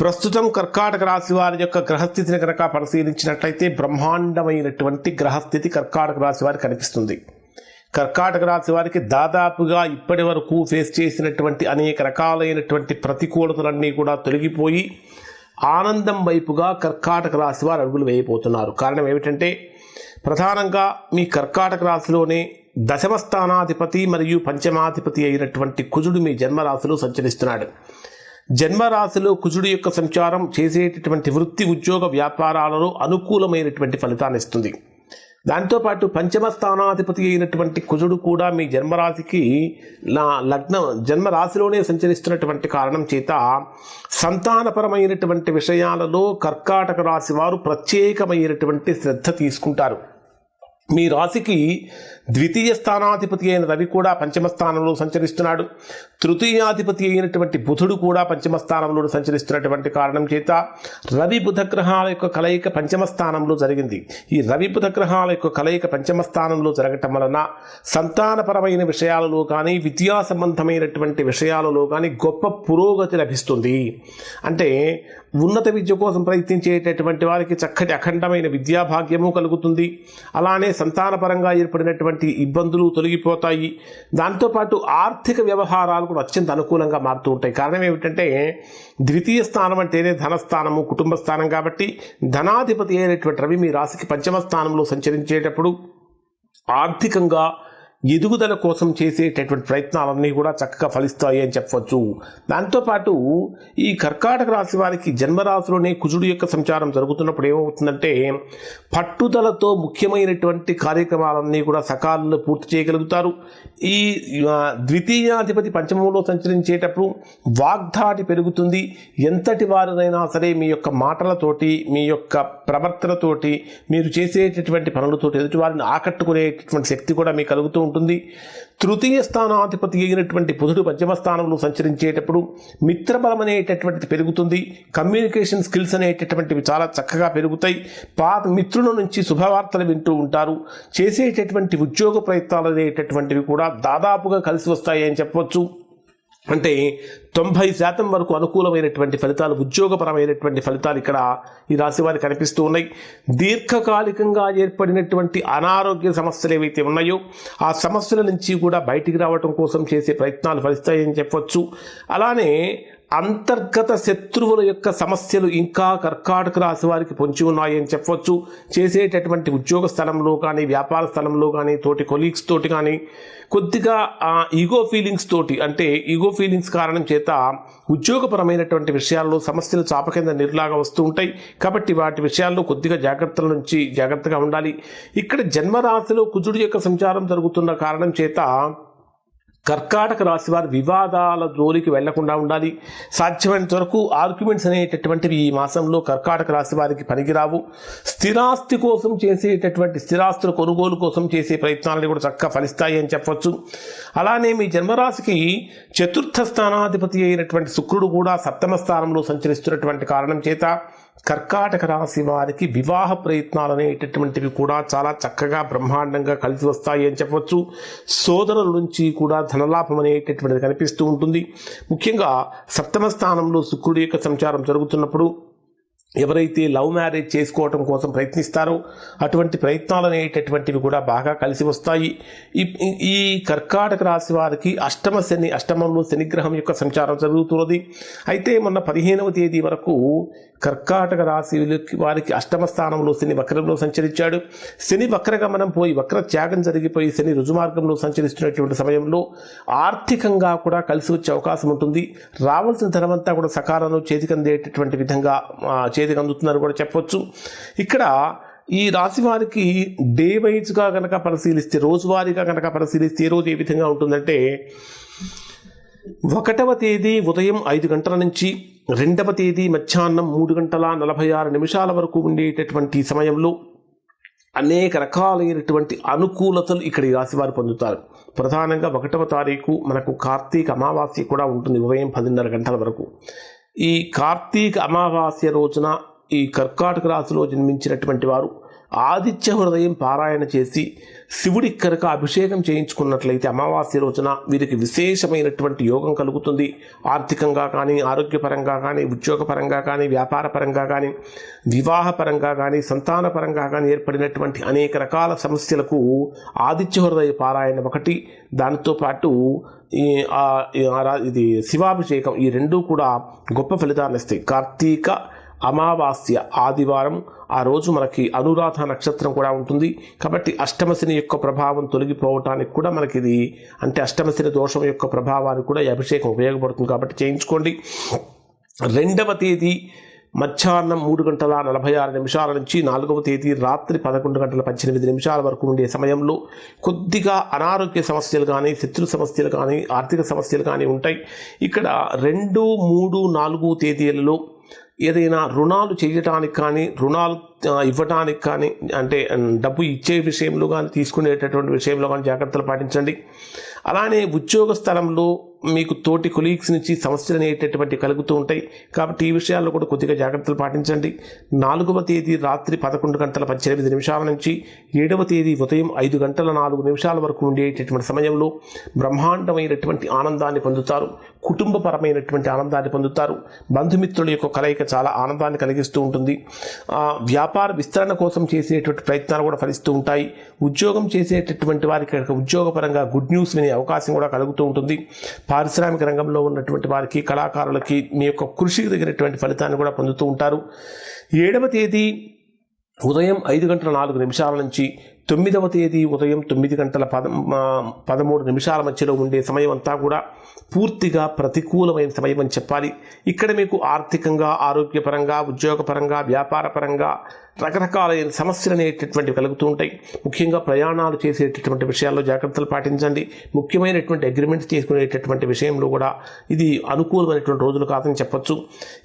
ప్రస్తుతం కర్కాటక రాశి వారి యొక్క గ్రహస్థితిని కనుక పరిశీలించినట్లయితే బ్రహ్మాండమైనటువంటి గ్రహస్థితి కర్కాటక రాశి వారికి కనిపిస్తుంది. కర్కాటక రాశి వారికి దాదాపుగా ఇప్పటి వరకు ఫేస్ చేసినటువంటి అనేక రకాలైనటువంటి ప్రతికూలతలన్నీ కూడా తొలగిపోయి ఆనందం వైపుగా కర్కాటక రాశి వారు అడుగులు వేయబోతున్నారు. కారణం ఏమిటంటే ప్రధానంగా మీ కర్కాటక రాశిలోనే దశమస్థానాధిపతి మరియు పంచమాధిపతి అయినటువంటి కుజుడు మీ జన్మరాశిలో సంచరిస్తున్నాడు. జన్మరాశిలో కుజుడు యొక్క సంచారం చేసేటటువంటి వృత్తి ఉద్యోగ వ్యాపారాలలో అనుకూలమైనటువంటి ఫలితాన్ని ఇస్తుంది. దాంతోపాటు పంచమ స్థానాధిపతి అయినటువంటి కుజుడు కూడా మీ జన్మరాశికి నా లగ్నం జన్మరాశిలోనే సంచరిస్తున్నటువంటి కారణం చేత సంతానపరమైనటువంటి విషయాలలో కర్కాటక రాశి వారు ప్రత్యేకమైనటువంటి శ్రద్ధ తీసుకుంటారు. మీ రాశికి ద్వితీయ స్థానాధిపతి అయిన రవి కూడా పంచమ స్థానంలో సంచరిస్తున్నాడు. తృతీయాధిపతి అయినటువంటి బుధుడు కూడా పంచమ స్థానంలో సంచరిస్తున్నటువంటి కారణం చేత రవి బుధ గ్రహాల యొక్క కలయిక పంచమ స్థానంలో జరిగింది. ఈ రవి బుధ గ్రహాల యొక్క కలయిక పంచమ స్థానంలో జరగటం వలన సంతానపరమైన విషయాలలో కానీ విద్యా సంబంధమైనటువంటి విషయాలలో కానీ గొప్ప పురోగతి లభిస్తుంది. అంటే ఉన్నత విద్య కోసం ప్రయత్నించేటటువంటి వారికి చక్కటి అఖండమైన విద్యాభాగ్యము కలుగుతుంది. అలానే సంతానపరంగా ఏర్పడినటువంటి ఇబ్బందులు తొలగిపోతాయి. దాంతోపాటు ఆర్థిక వ్యవహారాలు కూడా అత్యంత అనుకూలంగా మారుతూ ఉంటాయి. కారణం ఏమిటంటే ద్వితీయ స్థానం అంటేనే ధనస్థానము కుటుంబ స్థానం కాబట్టి ధనాధిపతి అయినటువంటి రవి మీ రాశికి పంచమ స్థానంలో సంచరించేటప్పుడు ఆర్థికంగా ఎదుగుదల కోసం చేసేటటువంటి ప్రయత్నాలన్నీ కూడా చక్కగా ఫలిస్తాయి అని చెప్పవచ్చు. దాంతోపాటు ఈ కర్కాటక రాశి వారికి జన్మరాశిలోనే కుజుడు యొక్క సంచారం జరుగుతున్నప్పుడు ఏమవుతుందంటే పట్టుదలతో ముఖ్యమైనటువంటి కార్యక్రమాలన్నీ కూడా సకాలంలో పూర్తి చేయగలుగుతారు. ఈ ద్వితీయాధిపతి పంచమంలో సంచరించేటప్పుడు వాగ్దాటి పెరుగుతుంది. ఎంతటి వారినైనా సరే మీ యొక్క మాటలతోటి మీ యొక్క ప్రవర్తనతోటి మీరు చేసేటటువంటి పనులతోటి ఎదుటి వారిని ఆకట్టుకునేటటువంటి శక్తి కూడా మీకు కలుగుతూ ఉంటుంది. తృతీయ స్థానాధిపతి అయినటువంటి బుధుడు పంచమ స్థానంలో సంచరించేటప్పుడు మిత్రబలం అనేటటువంటిది పెరుగుతుంది. కమ్యూనికేషన్ స్కిల్స్ అనేటటువంటివి చాలా చక్కగా పెరుగుతాయి. పాత మిత్రుల నుంచి శుభవార్తలు వింటూ ఉంటారు. చేసేటటువంటి ఉద్యోగ ప్రయత్నాలు అనేటటువంటివి కూడా దాదాపుగా కలిసి వస్తాయి అని చెప్పవచ్చు. అంటే తొంభై శాతం వరకు అనుకూలమైనటువంటి ఫలితాలు ఉద్యోగపరమైనటువంటి ఫలితాలు ఇక్కడ ఈ రాశి వారికి కనిపిస్తూ ఉన్నాయి. దీర్ఘకాలికంగా ఏర్పడినటువంటి అనారోగ్య సమస్యలు ఏవైతే ఉన్నాయో ఆ సమస్యల నుంచి కూడా బయటికి రావడం కోసం చేసే ప్రయత్నాలు ఫలిస్తాయని చెప్పవచ్చు అలానే అంతర్గత శత్రువుల యొక్క సమస్యలు ఇంకా కర్కాటక రాశి వారికి పొంచి ఉన్నాయని చెప్పవచ్చు చేసేటటువంటి ఉద్యోగ స్థలంలో కానీ వ్యాపార స్థలంలో కానీ తోటి కొలీగ్స్ తోటి కానీ కొద్దిగా ఈగో ఫీలింగ్స్ తోటి అంటే ఈగో ఫీలింగ్స్ కారణం చేత ఉద్యోగపరమైనటువంటి విషయాల్లో సమస్యలు చాప కింద నిర్లాగా వస్తూ ఉంటాయి. కాబట్టి వాటి విషయాల్లో కొద్దిగా జాగ్రత్తల నుంచి జాగ్రత్తగా ఉండాలి. ఇక్కడ జన్మరాశిలో కుజుడు యొక్క సంచారం జరుగుతున్న కారణం చేత కర్కాటక రాశి వారు వివాదాల జోలికి వెళ్ళకుండా ఉండాలి. సాధ్యమైనంత వరకు ఆర్గ్యుమెంట్స్ అనేటటువంటివి ఈ మాసంలో కర్కాటక రాశి వారికి పనికిరావు. స్థిరాస్తి కోసం చేసేటటువంటి స్థిరాస్తుల కొనుగోలు కోసం చేసే ప్రయత్నాలని కూడా చక్కగా ఫలిస్తాయి అని చెప్పవచ్చు అలానే మీ జన్మరాశికి చతుర్థ స్థానాధిపతి అయినటువంటి శుక్రుడు కూడా సప్తమ స్థానంలో సంచరిస్తున్నటువంటి కారణం చేత కర్కాటక రాశి వారికి వివాహ ప్రయత్నాలు అనేటటువంటివి కూడా చాలా చక్కగా బ్రహ్మాండంగా కలిసి వస్తాయి అని చెప్పవచ్చు. సోదరుల నుంచి కూడా ధనలాభం అనేటటువంటిది కనిపిస్తూ ఉంటుంది. ముఖ్యంగా సప్తమ స్థానంలో శుక్రుడి యొక్క సంచారం జరుగుతున్నప్పుడు ఎవరైతే లవ్ మ్యారేజ్ చేసుకోవటం కోసం ప్రయత్నిస్తారో అటువంటి ప్రయత్నాలు అనేటటువంటివి కూడా బాగా కలిసి వస్తాయి. ఈ కర్కాటక రాశి వారికి అష్టమ శని అష్టమంలో శనిగ్రహం యొక్క సంచారం జరుగుతున్నది. అయితే మొన్న పదిహేనవ తేదీ వరకు కర్కాటక రాశి వారికి అష్టమ స్థానంలో శని వక్రంలో సంచరించాడు. శని వక్రగమనం పోయి వక్ర త్యాగం జరిగిపోయి శని రుజుమార్గంలో సంచరిస్తున్నటువంటి సమయంలో ఆర్థికంగా కూడా కలిసి వచ్చే అవకాశం ఉంటుంది. రావాల్సిన ధనమంతా కూడా సకాలంలో చేతికందేటటువంటి విధంగా చే చేతికి అందుతుందని కూడా చెప్పొచ్చు. ఇక్కడ ఈ రాశి వారికి డే వైజ్గా కనుక పరిశీలిస్తే రోజువారీగా కనుక పరిశీలిస్తే ఏ రోజు ఏ విధంగా ఉంటుందంటే ఒకటవ తేదీ ఉదయం ఐదు గంటల నుంచి రెండవ తేదీ మధ్యాహ్నం మూడు గంటల నలభై ఆరు నిమిషాల వరకు ఉండేటటువంటి సమయంలో అనేక రకాలైనటువంటి అనుకూలతలు ఇక్కడ ఈ రాశి వారు పొందుతారు. ప్రధానంగా ఒకటవ తారీఖు మనకు కార్తీక అమావాస్య కూడా ఉంటుంది ఉదయం పదిన్నర గంటల వరకు. ఈ కార్తీక అమావాస్య రోజున ఈ కర్కాటక రాశిలో జన్మించినటువంటి వారు ఆదిత్య హృదయం పారాయణ చేసి శివుడి కనుక అభిషేకం చేయించుకున్నట్లయితే అమావాస్య రోజున వీరికి విశేషమైనటువంటి యోగం కలుగుతుంది. ఆర్థికంగా కానీ ఆరోగ్యపరంగా కానీ ఉద్యోగపరంగా కానీ వ్యాపారపరంగా కానీ వివాహపరంగా కానీ సంతానపరంగా కానీ ఏర్పడినటువంటి అనేక రకాల సమస్యలకు ఆదిత్య హృదయ పారాయణ ఒకటి. దానితో పాటు ఈ ఇది శివాభిషేకం ఈ రెండూ కూడా గొప్ప ఫలితాన్ని ఇస్తాయి. కార్తీక అమావాస్య ఆదివారం ఆ రోజు మనకి అనురాధ నక్షత్రం కూడా ఉంటుంది. కాబట్టి అష్టమశని యొక్క ప్రభావం తొలగిపోవటానికి కూడా మనకి ఇది అంటే అష్టమశని దోషం యొక్క ప్రభావానికి కూడా ఈ అభిషేకం ఉపయోగపడుతుంది. కాబట్టి చేయించుకోండి. రెండవ తేదీ మధ్యాహ్నం మూడు గంటల నలభై ఆరు నిమిషాల నుంచి నాలుగవ తేదీ రాత్రి పదకొండు గంటల పద్దెనిమిది నిమిషాల వరకు ఉండే సమయంలో కొద్దిగా అనారోగ్య సమస్యలు కానీ శత్రు సమస్యలు కానీ ఆర్థిక సమస్యలు కానీ ఉంటాయి. ఇక్కడ రెండు మూడు నాలుగు తేదీలలో ఏదైనా రుణాలు చేయటానికి కానీ రుణాలు ఇవ్వటానికి కానీ అంటే డబ్బు ఇచ్చే విషయంలో కానీ తీసుకునేటటువంటి విషయంలో కానీ జాగ్రత్తలు పాటించండి. అలానే ఉద్యోగ స్థలంలో మీకు తోటి కొలీగ్స్ నుంచి సమస్యలు అనేటటువంటి కలుగుతూ ఉంటాయి. కాబట్టి ఈ విషయాల్లో కూడా కొద్దిగా జాగ్రత్తలు పాటించండి. నాలుగవ తేదీ రాత్రి పదకొండు గంటల పద్దెనిమిది నిమిషాల నుంచి ఏడవ తేదీ ఉదయం ఐదు గంటల నాలుగు నిమిషాల వరకు ఉండేటటువంటి సమయంలో బ్రహ్మాండమైనటువంటి ఆనందాన్ని పొందుతారు. కుటుంబపరమైనటువంటి ఆనందాన్ని పొందుతారు. బంధుమిత్రుల యొక్క కలయిక చాలా ఆనందాన్ని కలిగిస్తూ ఉంటుంది. ఆ, వ్యాపార విస్తరణ కోసం చేసేటువంటి ప్రయత్నాలు కూడా ఫలిస్తూ ఉంటాయి. ఉద్యోగం చేసేటటువంటి వారికి ఉద్యోగపరంగా గుడ్ న్యూస్ వినే అవకాశం కూడా కలుగుతూ ఉంటుంది. పారిశ్రామిక రంగంలో ఉన్నటువంటి వారికి కళాకారులకి మీ యొక్క కృషికి తగినటువంటి ఫలితాన్ని కూడా పొందుతూ ఉంటారు. ఏడవ తేదీ ఉదయం ఐదు గంటల నాలుగు నిమిషాల నుంచి తొమ్మిదవ తేదీ ఉదయం తొమ్మిది గంటల పద పదమూడు నిమిషాల మధ్యలో ఉండే సమయం అంతా కూడా పూర్తిగా ప్రతికూలమైన సమయం అని చెప్పాలి. ఇక్కడ మీకు ఆర్థికంగా ఆరోగ్యపరంగా ఉద్యోగపరంగా వ్యాపారపరంగా రకరకాలైన సమస్యలు అనేటటువంటివి కలుగుతూ ఉంటాయి. ముఖ్యంగా ప్రయాణాలు చేసేటటువంటి విషయాల్లో జాగ్రత్తలు పాటించండి. ముఖ్యమైనటువంటి అగ్రిమెంట్స్ చేసుకునేటటువంటి విషయంలో కూడా ఇది అనుకూలమైనటువంటి రోజులు కాదని చెప్పొచ్చు.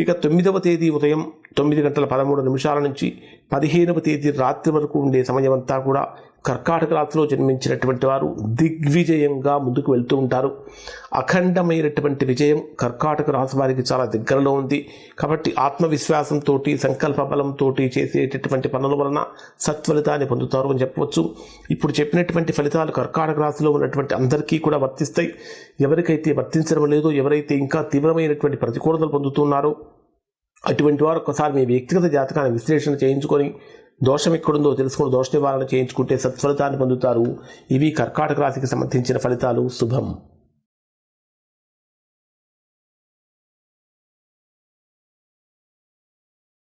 ఇక తొమ్మిదవ తేదీ ఉదయం తొమ్మిది గంటల పదమూడు నిమిషాల నుంచి పదిహేనవ తేదీ రాత్రి వరకు ఉండే సమయం అంతా కూడా కర్కాటక రాశిలో జన్మించినటువంటి వారు దిగ్విజయంగా ముందుకు వెళ్తూ ఉంటారు. అఖండమైనటువంటి విజయం కర్కాటక రాశి వారికి చాలా దగ్గరలో ఉంది. కాబట్టి ఆత్మవిశ్వాసంతో సంకల్ప బలంతో చేసేటటువంటి పనుల వలన సత్ఫలితాన్ని పొందుతారు అని చెప్పవచ్చు. ఇప్పుడు చెప్పినటువంటి ఫలితాలు కర్కాటక రాశిలో ఉన్నటువంటి అందరికీ కూడా వర్తిస్తాయి. ఎవరికైతే వర్తించడం లేదో ఎవరైతే ఇంకా తీవ్రమైనటువంటి ప్రతికూలతలు పొందుతున్నారో అటువంటి వారు ఒకసారి మీ వ్యక్తిగత జాతకాన్ని విశ్లేషణ చేయించుకొని దోషం ఎక్కడుందో తెలుసుకుని దోష నివారణ చేయించుకుంటే సత్ఫలితాన్ని పొందుతారు. ఇవి కర్కాటక రాశికి సంబంధించిన ఫలితాలు. శుభం.